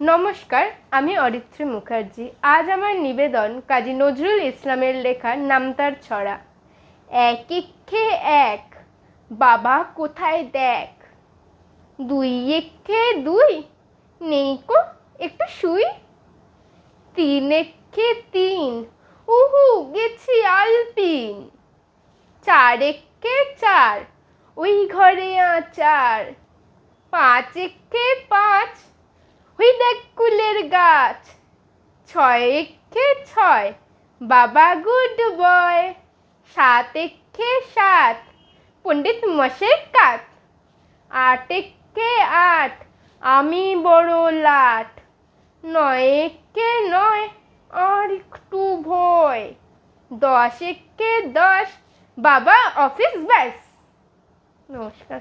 নমস্কার, আমি অরিত্রী মুখার্জি। আজ আমার নিবেদন কাজী নজরুল ইসলামের লেখা নামতার ছড়া। এক একে, বাবা কোথায় দেখ? দুই একে দুই, নেই কো একটু শুই। তিন একে তিন, উহু গেছি আলপিন। চার একে চার, ওই ঘরে আচার। পাঁচ একে পাঁচ ওই দেখ কুলের গাছ। ছয় একে ছয়, বাবা গুড বয়। সাত একে সাত, পণ্ডিত মশের কাত। আট একে আট, আমি বড় লাট। নয় একে নয়, আর একটু ভয়। দশ একে দশ, বাবা অফিস ব্যাস। নমস্কার।